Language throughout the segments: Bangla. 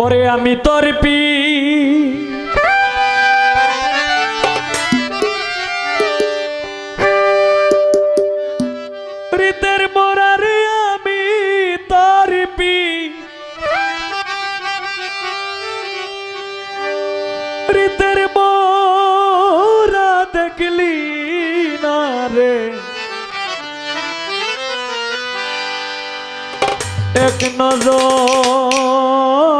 ওরে আমি তোর পি মোরারে আমি তোর পি হৃদের মোরা দেখলি এক নজর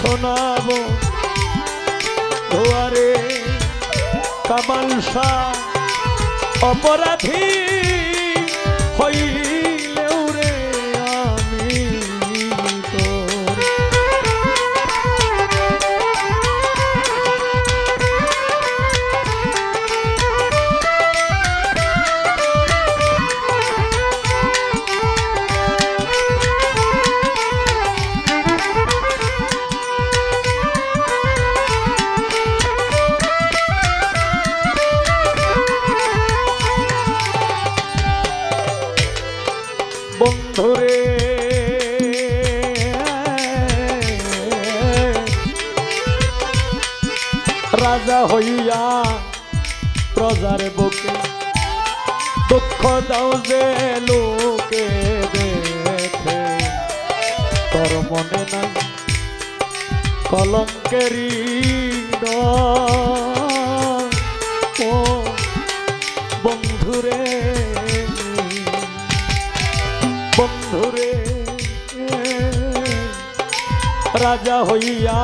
শোনাব। ধোয়ারে কামাল শাহ অপরাধী হইলেও রাজা হইয়া প্রজার বুকে দুঃখ দাও যে লোকে দেখে। তোর মনে নাই কলঙ্কেরি ও বন্ধুরে বন্ধুরে, রাজা হইয়া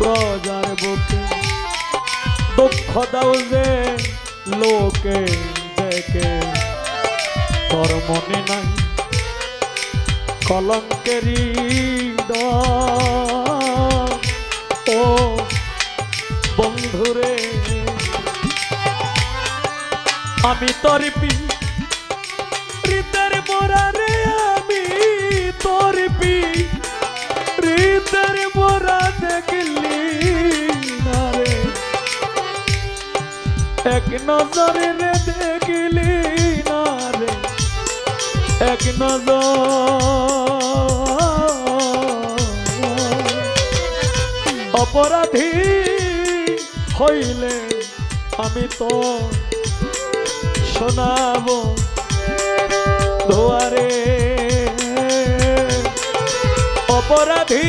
প্রজার বুকে। দুঃখ দাও যে লোকে দেখে। তোর মনে নাই কলঙ্কেরি ও বন্ধুরে, আমি তোর পি নজরে রে দেখলি না রে। এক নজর। অপরাধী হইলে আমি তো শোনাব ধোয়ারে। অপরাধী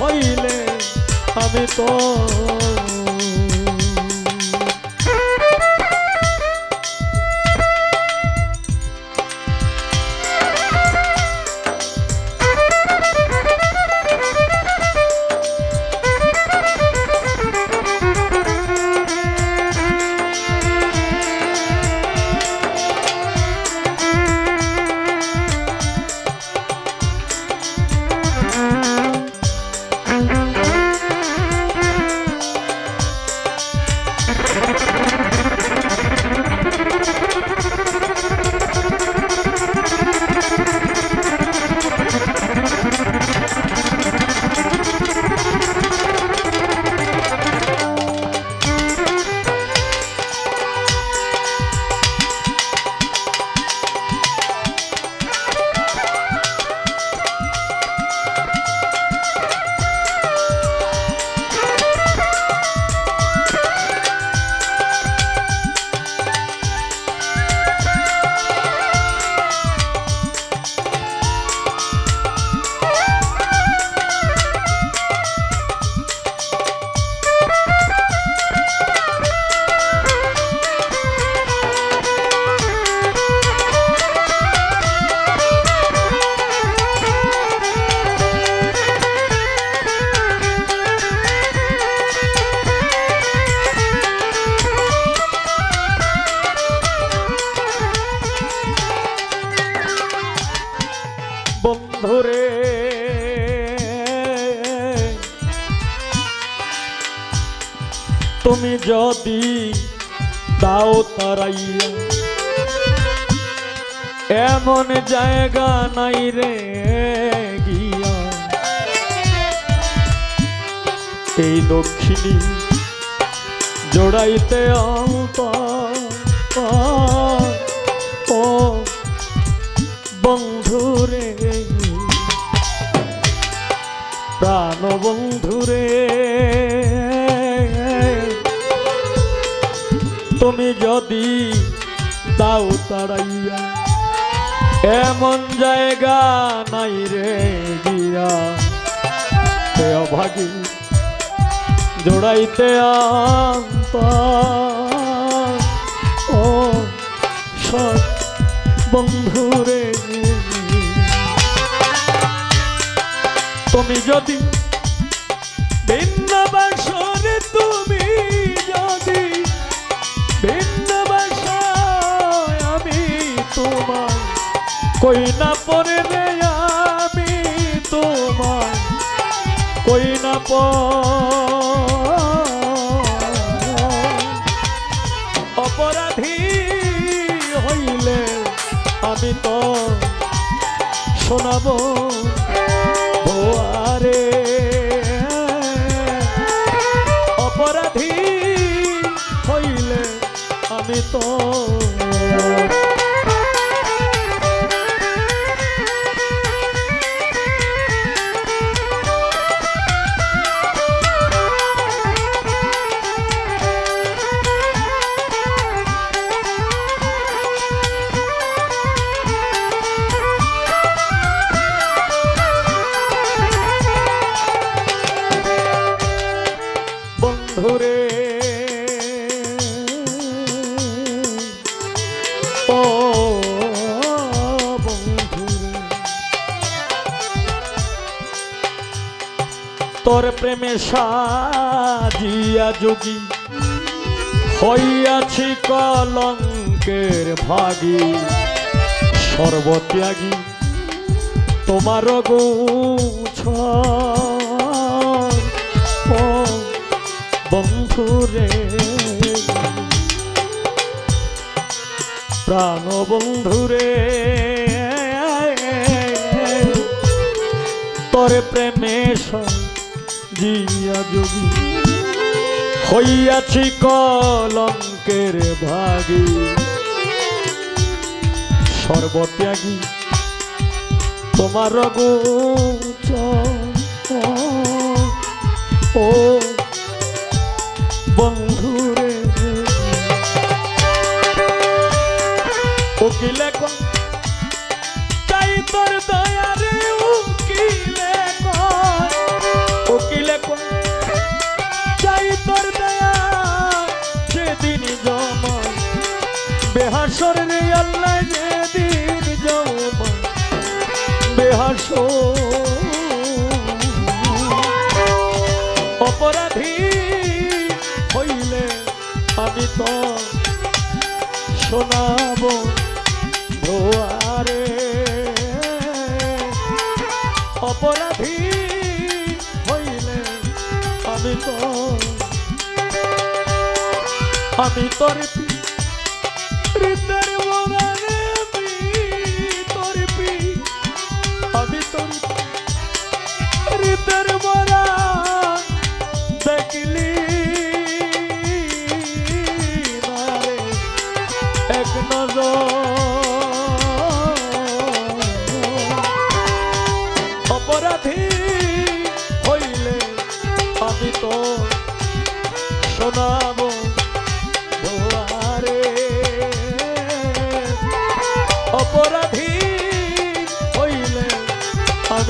হইলে আমি তো বন্ধুরে তুমি যদি দাও তারাইয়া এমন জায়গা নাই রে গিয়া। এই দক্ষিণী জোড়াইতে অন্ত তুমি যদি দাও তাড়াইয়া, এমন জায়গা নাই রে হে অভাগী জোড়াইতে ও সৎ বন্ধুরে তুমি যদি তোমার কই না পরে রে আমি তোমার কই না অপরাধী হইলে আমি অপরাধী হইলে আমি তো ও তোর প্রেমে সাজিয়া যোগী হইয়াছি কলঙ্কের ভাগী সর্বত্যাগী তোমার গুছ বন্ধুরে প্রাণ বন্ধুরে তোর প্রেমে জিয়া যোগী হইয়াছি কলঙ্কের ভাগী। সর্বত্যাগী তোমার গুচ ও বন্ধুরে বেহাসর রে আল্লাহ যেদিন জমা বেহাসর। অপরাধী হইলে আমি তো শোনাব ভোয়ারে অপরাধী হইলে আমি তো আমি তোর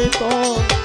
অপরাধী হইলে আমি তো